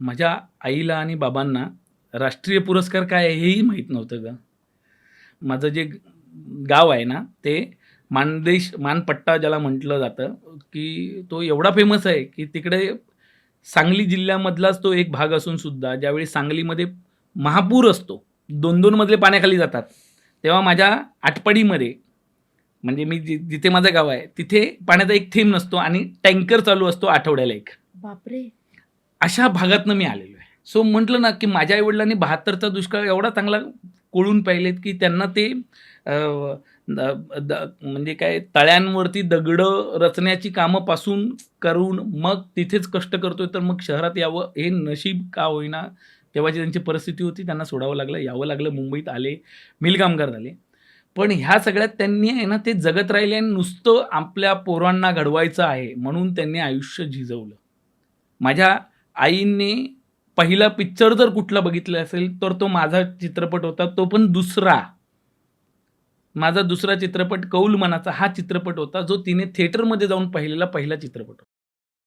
माझ्या आईला आणि बाबांना राष्ट्रीय पुरस्कार काय आहे हेही माहीत नव्हतं ग. माझं जे गाव आहे ना ते मानदेश मानपट्टा ज्याला म्हटलं जातं की तो एवढा फेमस आहे की तिकडे सांगली जिल्ह्यामधलाच तो एक भाग असून सुद्धा ज्यावेळी सांगलीमध्ये महापूर असतो दोन दोन मजले पाण्याखाली जातात तेव्हा माझ्या आटपाडीमध्ये म्हणजे मी जि जिथे माझं गाव आहे तिथे पाण्याचा एक थेंब नसतो आणि टँकर चालू असतो आठवड्याला एक. बापरे! अशा भागातनं मी आलेलो आहे. सो म्हटलं ना की माझ्या आईवडिलांनी बहात्तरचा दुष्काळ एवढा चांगला कोळून पाहिलेत की त्यांना ते द- द- म्हणजे काय तळ्यांवरती दगडं रचण्याची कामं पासून करून मग तिथेच कष्ट करतोय तर मग शहरात यावं हे नशीब का होईना तेव्हाची त्यांची परिस्थिती होती. त्यांना सोडावं लागलं यावं लागलं मुंबईत आले मिल कामगार झाले. पण ह्या सगळ्यात त्यांनी आहे ना ते जगत राहिले आणि नुसतं आपल्या पोरांना घडवायचं आहे म्हणून त्यांनी आयुष्य झिजवलं. माझ्या आईने पहिला पिक्चर जर कुठला बघितला असेल तर तो माझा चित्रपट होता तो पण दुसरा. माझा दुसरा चित्रपट कौल मनाचा हा चित्रपट होता जो तिने थिएटरमध्ये जाऊन पाहिलेला पहिला चित्रपट होता.